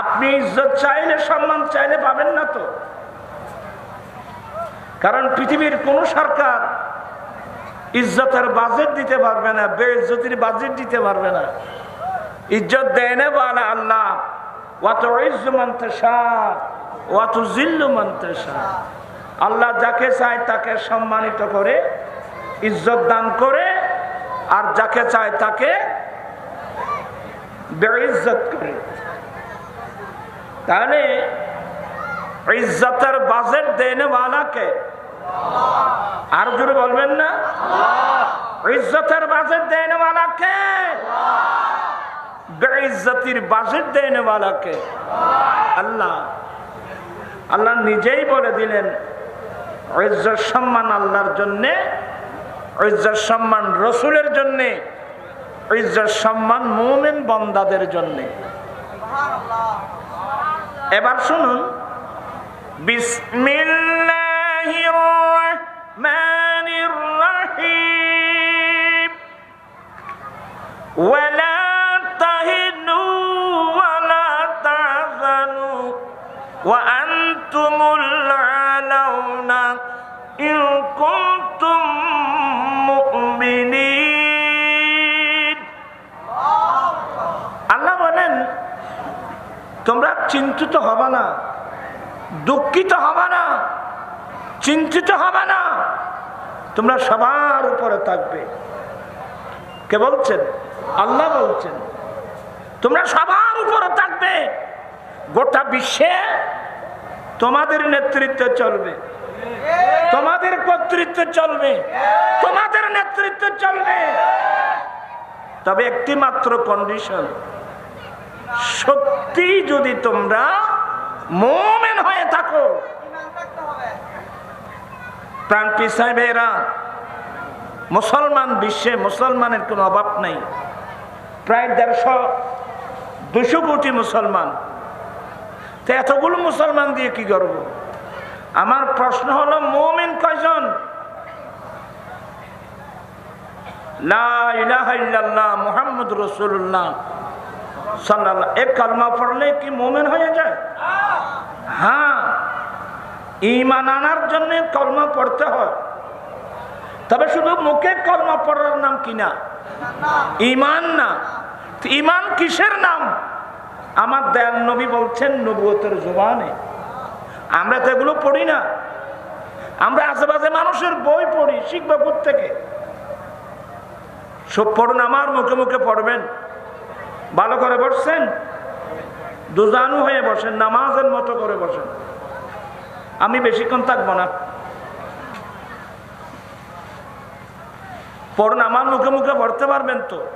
আপনি ইজ্জত চাইলে, সম্মান চাইলে পাবেন না তো। কারণ পৃথিবীর কোন সরকার ইজ্জতের বাজেট দিতে পারবে না, বেইজ্জতির বাজেট দিতে পারবে না। ইজ্জত দেয় না বলে আল্লাহ আল্লাহ যাকে চায় তাকে সম্মানিত করে, ইজ্জত দান করে, আর যাকে চায় তাকে বেইজ্জত করে। তাহলে ইজ্জতের বাজেট দেনে ওয়ালাকে। আর জোরে বলবেন না? ইজ্জতের বাজেট দেনে ওয়ালাকে। বেইজ্জতির বাজেট দেনে ওয়ালাকে। আল্লাহ আল্লাহ নিজেই বলে দিলেন, ইজ্জত সম্মান আল্লাহর জন্যে, ইজ্জত সম্মান রসুলের জন্যে, ইজ্জত সম্মান মুমিন বন্দাদের জন্যে। এবার শুনুন। বিসমিল্লাহির রহমানির রহিম। ওয়ালা তাহিনু তোমরা চিন্তিত হবে না, দুঃখিত হবে না, চিন্তিত হবে না। তোমরা সবার উপরে থাকবে। কে বলছেন? আল্লাহ বলছেন। তোমরা সবার উপরে থাকবে। গোটা বিশ্বে তোমাদের নেতৃত্বে চলবে। তোমাদের কর্তৃত্বে চলবে। তোমাদের নেতৃত্বে চলবে। তবে একটি মাত্র কন্ডিশন সত্যি যদি তোমরা মোমেন হয়ে থাকো প্রাণ পিসাইবেরা মুসলমান বিশ্বে মুসলমানের কোনো অভাব নেই। প্রায় দেড়শো, দুশো কোটি মুসলমান। তো এতগুলো মুসলমান দিয়ে কি করব? আমার প্রশ্ন হলো, মোমেন কয়জন? মুহাম্মদ রসুল্লাহ সাল্লাল্লাহ, এক কালমা পড়লে কি মোমেন হয়ে যায়? হ্যাঁ ইমান আনার জন্য কলমা পড়তে হয়। তবে শুধু মুখে কলমা পড়ার নাম কি না? ইমান না। ইমান কিসের নাম? আমার দয়াল নবী বলছেন নবুয়তের জোবানে। আমরা তো এগুলো পড়ি না। আমরা আশেপাশে মানুষের বই পড়ি, শিখব থেকে সব পড়ুন, আমার মুখে মুখে পড়বেন। ভালো করে বসছেন? দুজানু হয়ে বসেন, নামাজের মতো করে বসেন। আমি বেশিক্ষণ থাকব না। পড়ুন, আমার মুখে মুখে পড়তে পারবেন তো?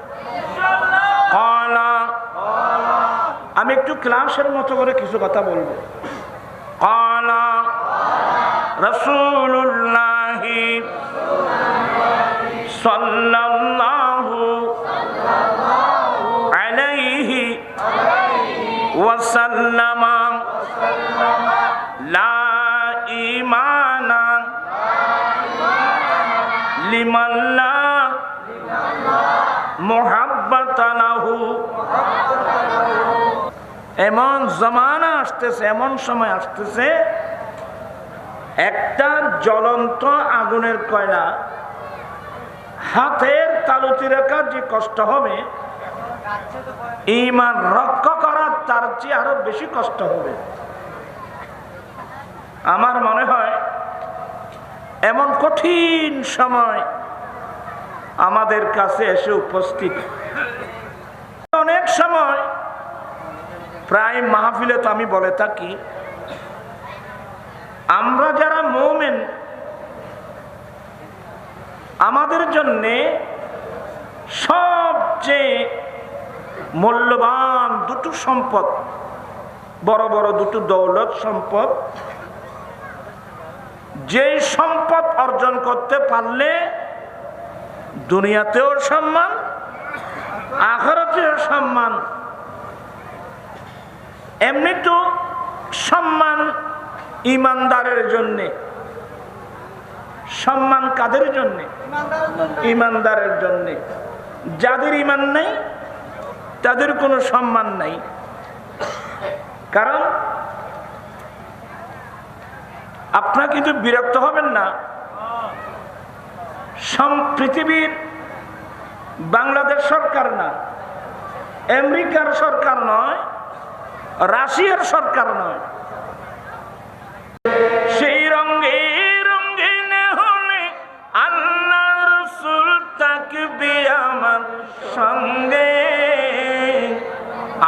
আমি একটু ক্লাসের মতো করে কিছু কথা বলব। কলা। রসুল্লাহি লা ইমানা লিমান লা মুহাব্বাতা লাহু এমন জমানা আসতেছে, এমন সময় আসতেছে, একটা জ্বলন্ত আগুনের কয়লা হাতের তালুতি রেখার যে কষ্ট হবে ইমান রক্ষা করার তার চেয়ে আরও বেশি কষ্ট হবে। আমার মনে হয় এমন কঠিন সময় আমাদের কাছে এসে উপস্থিত। অনেক সময় প্রায় মাহফিলে তো আমি বলে থাকি, আমরা যারা মৌমেন, আমাদের জন্যে সবচেয়ে মূল্যবান দুটো সম্পদ বড় বড় দুটো দৌলত সম্পদ যেই সম্পদ অর্জন করতে পারলে দুনিয়াতেও সম্মান আখরতেও সম্মান। এমনি তো সম্মান ইমানদারের জন্যে সম্মান কাদের জন্যে। ইমানদারের জন্যে। যাদের ইমান নাই তাদের কোনো সম্মান নাই। কারণ আপনারা কিন্তু বিরক্ত হবেন না। পৃথিবীর বাংলাদেশ সরকার না, আমেরিকার সরকার নয়, রাশিয়ার সরকার নয়। সেই রঙে রঙিন হলে আল্লাহ রসুল থাকবে আমার সঙ্গে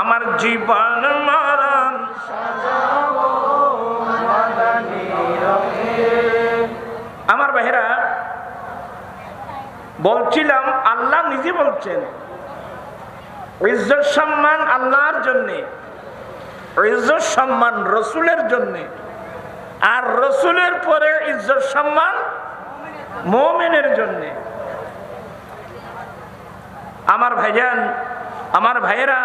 আমার জীবন মারান আমার ভাইরা বলছিলাম, আল্লাহ নিজে বলছেন। ইজ্জত সম্মান আল্লাহর জন্যে, ইজ্জত সম্মান রসুলের জন্যে, আর রসুলের পরে ইজ্জত সম্মান মোমেনের জন্যে। আমার ভাইজান, আমার ভাইয়েরা